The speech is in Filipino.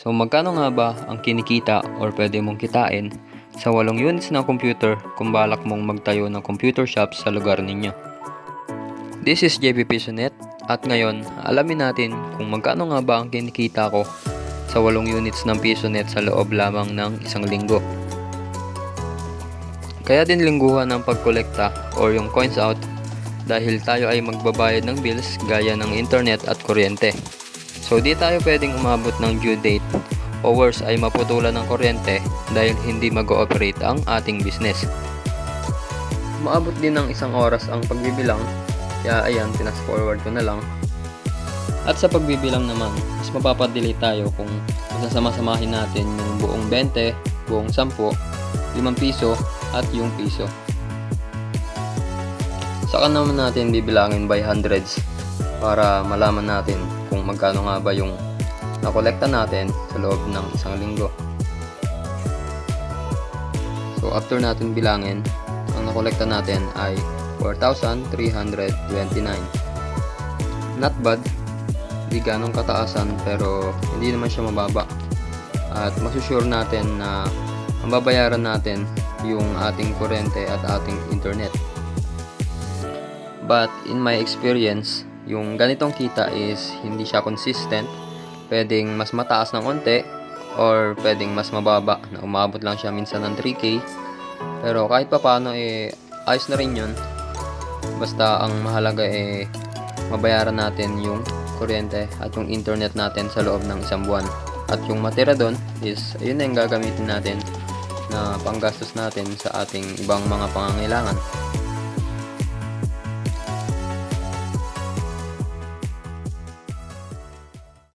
So magkano nga ba ang kinikita or pwede mong kitain sa walong units ng computer kung balak mong magtayo ng computer shop sa lugar ninyo? This is JP Pisonet at ngayon alamin natin kung magkano nga ba ang kinikita ko sa walong units ng Pisonet sa loob lamang ng isang linggo. Kaya din lingguhan ng pagkolekta or yung coins out dahil tayo ay magbabayad ng bills gaya ng internet at kuryente. So di tayo pwedeng umabot ng due date o worse ay maputulan ng kuryente dahil hindi mag-ooperate ang ating business. Maabot din ng isang oras ang pagbibilang kaya ayan, pinas forward ko na lang. At sa pagbibilang naman, mas mapapadelay tayo kung masasama-samahin natin yung buong 20, buong 10, 5 piso at yung piso. Saka naman natin bibilangin by hundreds para malaman natin kung magkano nga ba yung nakolekta natin sa loob ng isang linggo. So after natin bilangin, ang nakolekta natin ay 4,329. Not bad, hindi ganong kataasan pero hindi naman siya mababa. At masusure natin na mababayaran natin yung ating kuryente at ating internet. But in my experience, yung ganitong kita is hindi siya consistent. Pwedeng mas mataas ng onte or pwedeng mas mababa na umabot lang siya minsan ng 3K. Pero kahit pa paano eh ayos na rin yun. Basta ang mahalaga eh mabayaran natin yung kuryente at yung internet natin sa loob ng isang buwan. At yung matira doon is ayun na yung gagamitin natin na panggastos natin sa ating ibang mga pangangailangan.